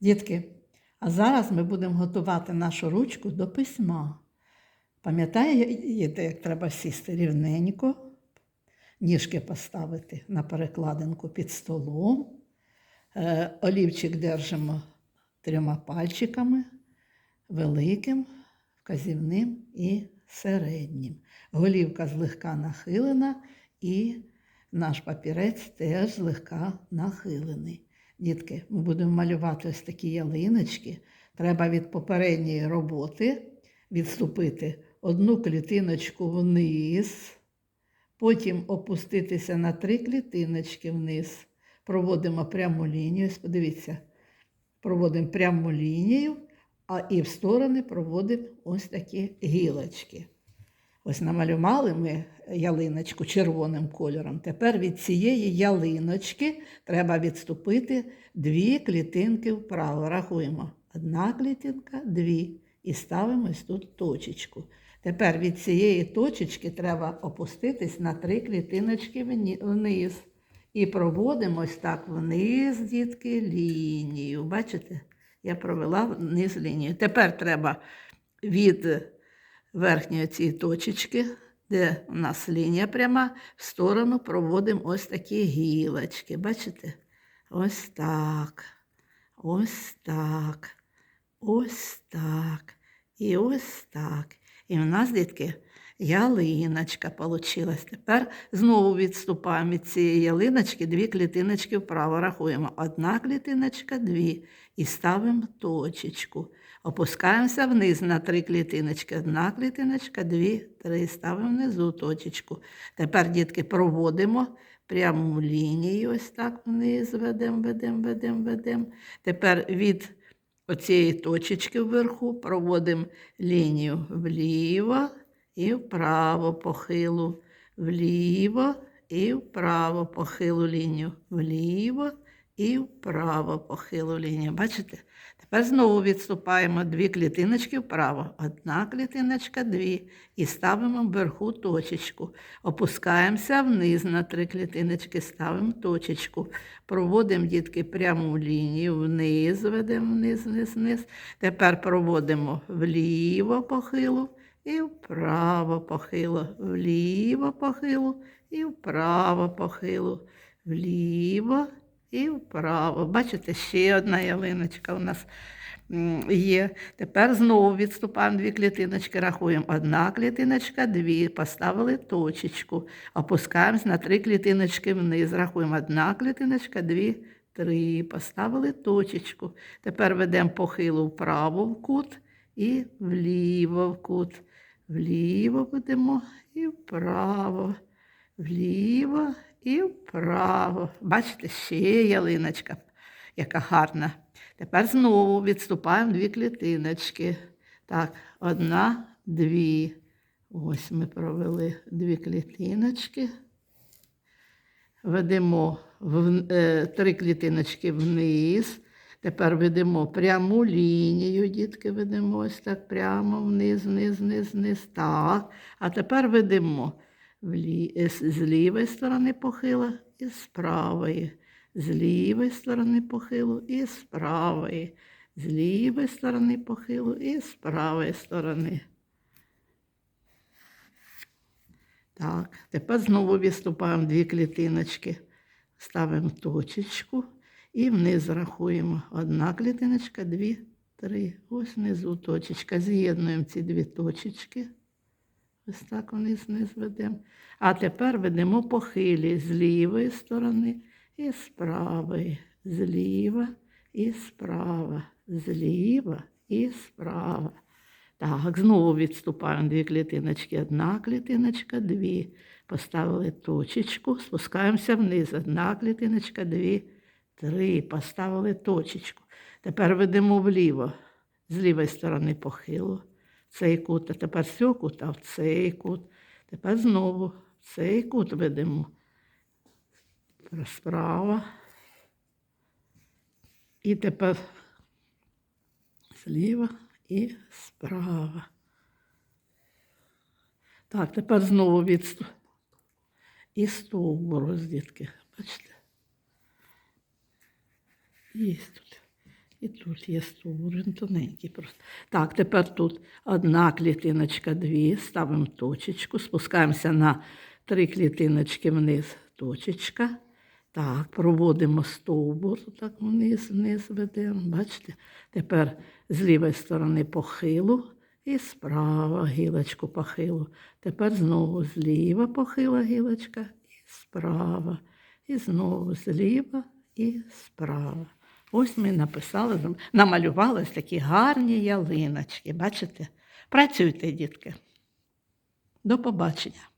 Дітки, а зараз ми будемо готувати нашу ручку до письма. Пам'ятаєте, як треба сісти рівненько, ніжки поставити на перекладинку під столом. Е, Олівчик держимо трьома пальчиками, великим, вказівним і середнім. Голівка злегка нахилена і наш папірець теж злегка нахилений. Дітки, ми будемо малювати ось такі ялиночки. Треба від попередньої роботи відступити одну клітиночку вниз, потім опуститися на три клітиночки вниз. Проводимо пряму лінію. Подивіться, проводимо пряму лінію, а і в сторони проводимо ось такі гілочки. Ось намалювали ми ялиночку червоним кольором. Тепер від цієї ялиночки треба відступити дві клітинки вправо. Рахуємо. Одна клітинка, дві. І ставимо ось тут точечку. Тепер від цієї точечки треба опуститись на три клітиночки вниз. І проводимо ось так вниз, дітки, лінію. Бачите? Я провела вниз лінію. Тепер треба від верхньої цієї точечки, де у нас лінія пряма, в сторону проводимо ось такі гілочки. Бачите? Ось так. Ось так. Ось так. І ось так. І в нас, дітки, ялиночка получилась. Тепер знову відступаємо від цієї ялиночки, дві клітиночки вправо. Рахуємо. Одна клітиночка, дві. І ставимо точечку. Опускаємося вниз на три клітиночки. Одна клітиночка, дві, три. Ставимо внизу точечку. Тепер, дітки, проводимо пряму лінію. Ось так вниз ведемо, ведемо, ведемо, ведемо. Тепер від оцієї точечки вверху проводимо лінію вліво і вправо похилу, вліво і вправо похилу лінію, вліво і вправо похилу лінію. Бачите? Тепер знову відступаємо дві клітиночки вправо. Одна клітиночка, дві. І ставимо вверху точечку. Опускаємося вниз на три клітиночки, ставимо точечку. Проводимо дітки пряму лінію, вниз ведемо, вниз, вниз, вниз. Тепер проводимо вліво похилу і вправо похилу, вліво похилу і вправо похилу, вліво і вправо. Бачите, ще одна ялиночка у нас є. Тепер знову відступаємо дві клітиночки, рахуємо. Одна клітиночка, дві. Поставили точечку. Опускаємось на три клітиночки вниз. Рахуємо. Одна клітиночка, дві, три. Поставили точечку. Тепер ведемо похилу вправо в кут і вліво в кут. Вліво ведемо і вправо. Вліво і вправо. Бачите, ще ялиночка, яка гарна. Тепер знову відступаємо дві клітиночки. Так, одна, дві. Ось ми провели дві клітиночки. Ведемо в, е, три клітиночки вниз. Тепер ведемо пряму лінію, дітки, ведемо ось так прямо вниз, вниз, вниз, вниз. Так. А тепер ведемо е, з лівої сторони похила і з правої. З лівої сторони похилу і з правої. З лівої сторони похилу і з правої сторони. Так, тепер знову відступаємо дві клітиночки. Ставимо точечку і вниз рахуємо. Одна клітиночка, дві, три. Ось внизу точечка. З'єднуємо ці дві точечки. Ось так вниз вниз ведемо. А тепер ведемо похилі з лівої сторони і з. Зліва і справа. Зліва і справа. Так, знову відступаємо дві клітиночки. Одна клітиночка, дві. Поставили точечку, спускаємося вниз. Одна клітиночка, дві, три. Поставили точечку. Тепер ведемо вліво. З лівої сторони похилу. В цей кут, а тепер з цього кута в цей кут. Тепер знову в цей кут ведемо. Справа. І тепер зліва і справа. Так, тепер знову відступ. І стовбур, ось, дітки. Бачите? Є тут. І тут є стовбур, тоненький просто. Так, тепер тут одна клітиночка, дві, ставимо точечку, спускаємося на три клітиночки вниз, точечка. Так, проводимо стовбур, так вниз, вниз ведемо. Бачите? Тепер з лівої сторони похилу і справа гілочку похилу. Тепер знову зліва похила гілочка і справа. І знову зліва і справа. Ось ми написали, намалювали такі гарні ялиночки. Бачите? Працюйте, дітки. До побачення.